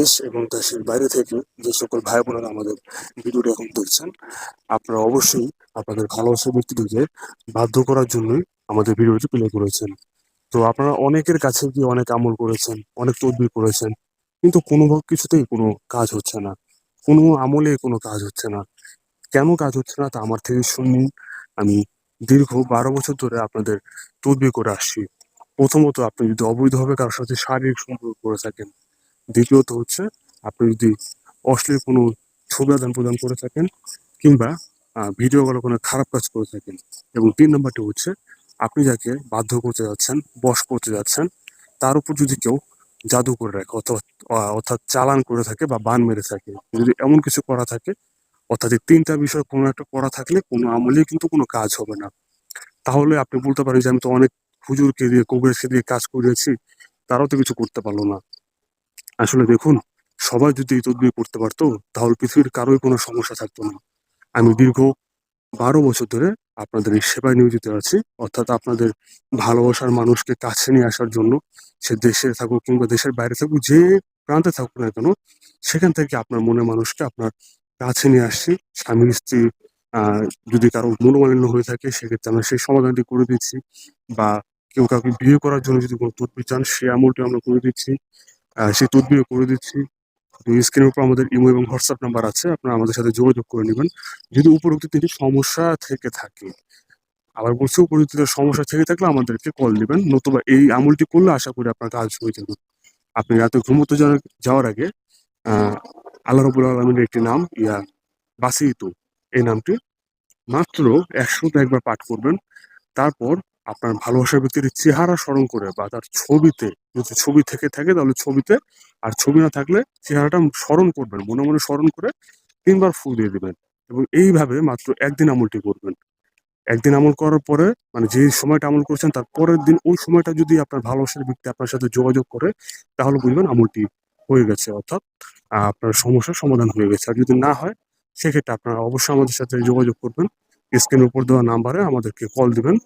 দেশ এবং দেশের বাইরে থেকে যে সকল ভাই বোনেরা আমাদের ভিডিওটি এখন দেখছেন, আপনারা অবশ্যই আপনাদের ভালোবাসা ব্যক্তিটিকে বাধ্য করার জন্যই আমাদের ভিডিওটি প্লে করেছেন। তো আপনারা অনেকের কাছে গিয়ে অনেক আমল করেছেন, অনেক তদবির করেছেন, কিন্তু কোনো কিছুতেই কোনো কাজ হচ্ছে না। কোনো আমলে কোনো কাজ হচ্ছে না। কেন কাজ হচ্ছে না তা আমার থেকে শুনুন আমি দীর্ঘ বারো বছর ধরে আপনাদের তদবির করে আসছি। প্রথমত আপনি যদি অবৈধভাবে কারোর সাথে শারীরিক সম্পর্ক করে থাকেন দ্বিতীয়ত হচ্ছে আপনি যদি অশ্লীল কোনো ছবি আদান প্রদান করে থাকেন কিংবা ভিডিও কলে কোনো খারাপ কাজ করে থাকেন এবং তিন নম্বরটি হচ্ছে আপনি যাকে বাধ্য করতে যাচ্ছেন, বশ করতে যাচ্ছেন, তার উপর যদি কেউ জাদু করে রাখে অথবা অর্থাৎ চালান করে থাকে বা বান মেরে থাকে, যদি এমন কিছু করা থাকে, অর্থাৎ এই তিনটা বিষয় কোনো একটা করা থাকলে কোনো আমলেই কিন্তু কোনো কাজ হবে না। তাহলে আপনি বলতে পারেন যে আমি তো অনেক হুজুরকে দিয়ে, কবিরকে দিয়ে কাজ করিয়েছি, তারাও তো কিছু করতে পারল না। আসলে দেখুন, সবাই যদি এই তদবির করতে পারতো, তাহলে পৃথিবীর কারোই কোনো সমস্যা থাকতো না। আমি দীর্ঘ বারো বছর ধরে আপনাদের এই সেবায় নিয়োজিত আছি, অর্থাৎ আপনাদের ভালোবাসার মানুষকে কাছে নিয়ে আসার জন্য সে দেশে থাকুক কিংবা দেশের বাইরে থাকুক, যে প্রান্তে থাকুক না কেন, সেখান থেকে আপনার মনে মানুষকে আপনার কাছে নিয়ে আসছি। স্বামী, স্ত্রী যদি কারও মনোমালিন্য হয়ে থাকে, সেক্ষেত্রে আমরা সেই সমাধানটি করে দিচ্ছি। বা কেউ কাউকে বিয়ে করার জন্য যদি কোনো তদবির চান, সে আমলটি আমরা করে দিচ্ছি। সেই তদবিরও করে দিচ্ছি। স্ক্রিনের উপর আমাদের ইমো এবং হোয়াটসঅ্যাপ নাম্বার আছে, আপনারা আমাদের সাথে যোগাযোগ করে নেবেন। যদি উপরোক্ত তিনটি সমস্যা থেকে থাকে, আবার বলছি উপরোক্ত সমস্যা থেকে থাকলে আমাদেরকে কল দিবেন, নতুবা এই আমলটি করলে আশা করি আপনার কাজ হয়ে যাবে। আপনি রাতে ঘুমোতে যাওয়ার আগে আল্লাহ রবুল আলমীর একটি নাম, ইয়া বাসিতু, এই নামটি মাত্র একশোতে একবার পাঠ করবেন। তারপর আপনার ভালোবাসার ব্যক্তির চেহারা স্মরণ করে বা তার ছবিতে যদি ছবি থেকে থাকে তাহলে ছবিতে, আর ছবি না থাকলে চেহারাটা স্মরণ করবেন, মনে মনে স্মরণ করে তিনবার ফুল দিয়ে দেবেন এবং এইভাবে মাত্র একদিন আমলটি করবেন। একদিন আমল করার পরে মানে যে সময়টা আমল করছেন, তার পরের দিন ওই সময়টা যদি আপনার ভালোবাসার ব্যক্তি আপনার সাথে যোগাযোগ করে, তাহলে বুঝবেন আমলটি হয়ে গেছে, অর্থাৎ আপনার সমস্যার সমাধান হয়ে গেছে। আর যদি না হয়, সেক্ষেত্রে আপনারা অবশ্যই আমাদের সাথে যোগাযোগ করবেন। স্ক্রিনের উপর দেওয়া নাম্বারে আমাদেরকে কল দিবেন।